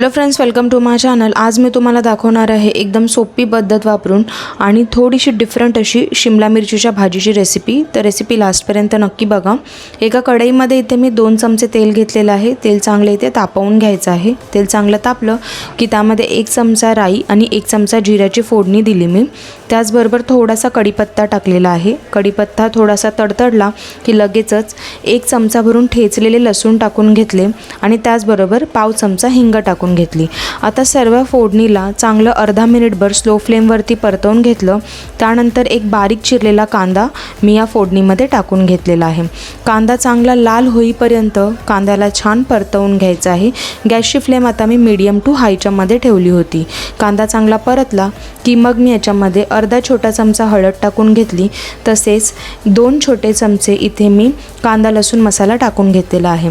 Hello friends welcome to my channel आज मी तुम्हाला दाखवणार आहे एकदम सोपी पद्धत वापरून आणि थोडीशी डिफरंट अशी शिमला मिरचीच्या भाजीची रेसिपी तर रेसिपी लास्टपर्यंत नक्की बघा. एका कढईमध्ये इथे मी दोन चमचे तेल घेतलेलं आहे. तेल चांगलं इथे तापवून घ्यायचं आहे. तेल चांगलं तापलं की त्यामध्ये एक चमचा राई आणि एक चमचा जिऱ्याची फोडणी दिली मी. त्याचबरोबर थोडासा कढीपत्ता टाकलेला आहे. कढीपत्ता थोडासा तडतडला की लगेचच एक चमचा भरून ठेचलेले लसूण टाकून घेतले आणि त्याचबरोबर पाव चमचा हिंग टाकून घेतली. आता सर्व फोडणीला चांगलं अर्धा मिनिटभर स्लो फ्लेमवरती परतवून घेतलं. त्यानंतर एक बारीक चिरलेला कांदा मी या फोडणीमध्ये टाकून घेतलेला आहे. कांदा चांगला लाल होईपर्यंत कांद्याला छान परतवून घ्यायचा आहे. गॅसची फ्लेम आता मी मीडियम टू हायच्यामध्ये ठेवली होती. कांदा चांगला परतला की मग मी याच्यामध्ये अर्धा छोटा चमचा हळद टाकून घेतली. तसेच दोन छोटे चमचे इथे मी कांदा लसूण मसाला टाकून घेतलेला आहे.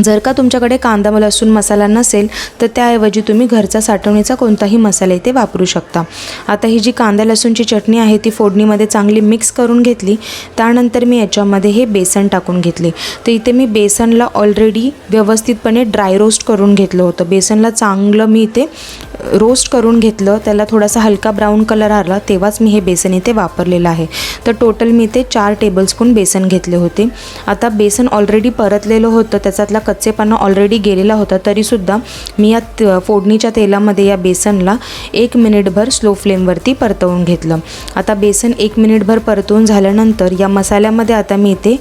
जर का तुमच्याकडे कांदा लसूण मसाला नसेल तर त्याऐवजी तुम्ही घरचा साठवणीचा कोणताही मसाला इथे वापरू शकता. आता ही जी कांदा लसूणची चटणी आहे ती फोडणीमध्ये चांगली मिक्स करून घेतली त्यानंतर मी याच्यामध्ये हे बेसन टाकून घेतले. तर इथे मी बेसनला ऑलरेडी व्यवस्थितपणे ड्राय रोस्ट करून घेतलं होतं. बेसनला चांगलं मी इथे रोस्ट करून घेतलं. त्याला थोडासा हलका ब्राऊन कलर आला तेव्हाच मी हे बेसन इथे वापरलेलं आहे. तर टोटल मी इथे चार टेबलस्पून बेसन घेतले होते. आता बेसन ऑलरेडी परतलेलं होतं त्याच्यातला कच्चेपणा ऑलरेडी गेलेला होता तरीसुद्धा मी या त- फोडणीच्या तेलामध्ये या बेसनला एक मिनिटभर स्लो फ्लेमवरती परतवून घेतलं. आता बेसन एक मिनिटभर परतवून झाल्यानंतर या मसाल्यामध्ये आता मी इथे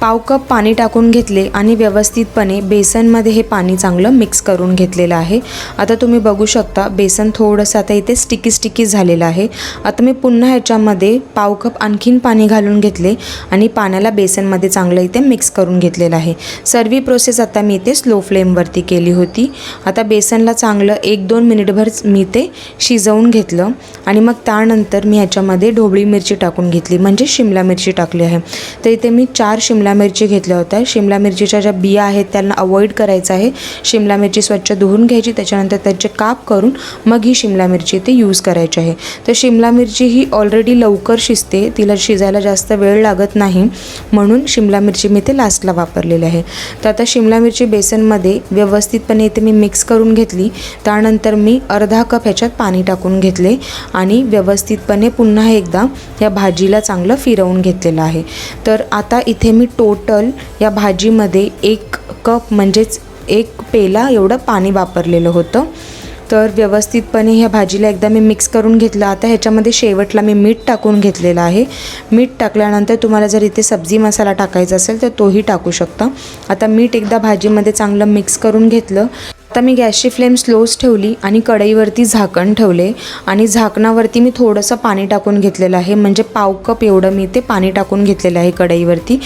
पाव कप पाणी टाकून घेतले आणि व्यवस्थितपणे बेसनमध्ये हे पाणी चांगलं मिक्स करून घेतलेलं आहे. आता तुम्ही बघू शकता बेसन थोडंसं आता इथे स्टिकी स्टिकी झालेलं आहे. आता मी पुन्हा ह्याच्यामध्ये पाव कप आणखीन पाणी घालून घेतले आणि पाण्याला बेसनमध्ये चांगलं इथे मिक्स करून घेतलेलं आहे. सर्व प्रोसेस आता मी इथे स्लो फ्लेमवरती केली होती. आता बेसनला चांगलं एक दोन मिनिटभर मी ते शिजवून घेतलं आणि मग त्यानंतर मी ह्याच्यामध्ये ढोबळी मिरची टाकून घेतली म्हणजे शिमला मिरची टाकली आहे. तर इथे मी चार शिमला शिमला मिरची घेतल्या होत्या. शिमला मिरचीच्या ज्या बिया आहेत त्यांना अवॉइड करायचं आहे. शिमला मिरची स्वच्छ धुवून घ्यायची त्याच्यानंतर त्याचे काप करून मग ही शिमला मिरची इथे यूज करायची आहे. तर शिमला मिरची ही ऑलरेडी लवकर शिजते. तिला शिजायला जास्त वेळ लागत नाही. म्हणून शिमला मिरची मी ते लास्टला वापरलेली आहे. तर आता शिमला मिरची बेसनमध्ये व्यवस्थितपणे इथे मी मिक्स करून घेतली. त्यानंतर मी अर्धा कप ह्याच्यात पाणी टाकून घेतले आणि व्यवस्थितपणे पुन्हा एकदा या भाजीला चांगलं फिरवून घेतलेलं आहे. तर आता इथे मी टोटल या भाजीमध्ये एक कप म्हणजेच एक पेला एवढं पाणी वापरलेलं होतं. तर व्यवस्थितपणे ह्या भाजीला एकदा मी मिक्स करून घेतलं. आता ह्याच्यामध्ये शेवटला मी मीठ टाकून घेतलेलं आहे. मीठ टाकल्यानंतर तुम्हाला जर इथे सब्जी मसाला टाकायचा असेल तर तोही टाकू शकता. आता मीठ एकदा भाजीमध्ये चांगलं मिक्स करून घेतलं. आता मी गॅसची फ्लेम स्लोच ठेवली आणि कढईवरती झाकण ठेवले. आणि झाकणावरती मी थोडंसं पाणी टाकून घेतलेलं आहे. म्हणजे पाव कप एवढं मी ते पाणी टाकून घेतलेलं आहे कढईवरती.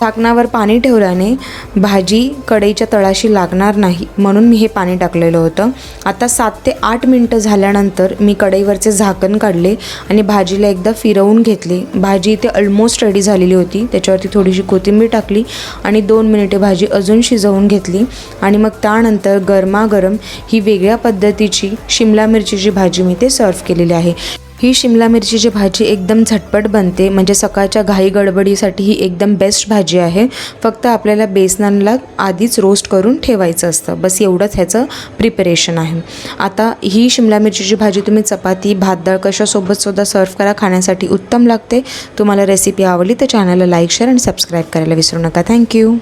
झाकणावर पाणी ठेवल्याने भाजी कढईच्या तळाशी लागणार नाही म्हणून मी हे पाणी टाकलेलं होतं. आता सात ते आठ मिनटं झाल्यानंतर मी कढईवरचे झाकण काढले आणि भाजीला एकदा फिरवून घेतले. भाजी इथे ऑलमोस्ट रेडी झालेली होती. त्याच्यावरती थोडीशी कोथिंबीर टाकली आणि दोन मिनिटे भाजी अजून शिजवून घेतली. आणि मग त्यानंतर गरमागरम ही वेगळ्या पद्धतीची शिमला मिरचीची भाजी मी ते सर्व केलेली आहे. ही शिमला मिरचीची भाजी एकदम झटपट बनते. म्हणजे सकाळच्या घाई गडबडीसाठी ही एकदम बेस्ट भाजी आहे. फक्त आपल्याला बेसनाला आधीच रोस्ट करून ठेवायचं असतं. बस एवढंच ह्याचं प्रिपरेशन आहे. आता ही शिमला मिरचीची भाजी तुम्ही चपाती भात डाळ कशासोबतसुद्धा सर्व्ह सर्व करा. खाण्यासाठी उत्तम लागते. तुम्हाला रेसिपी आवडली तर चॅनलला लाईक शेअर आणि सबस्क्राईब करायला विसरू नका. थँक्यू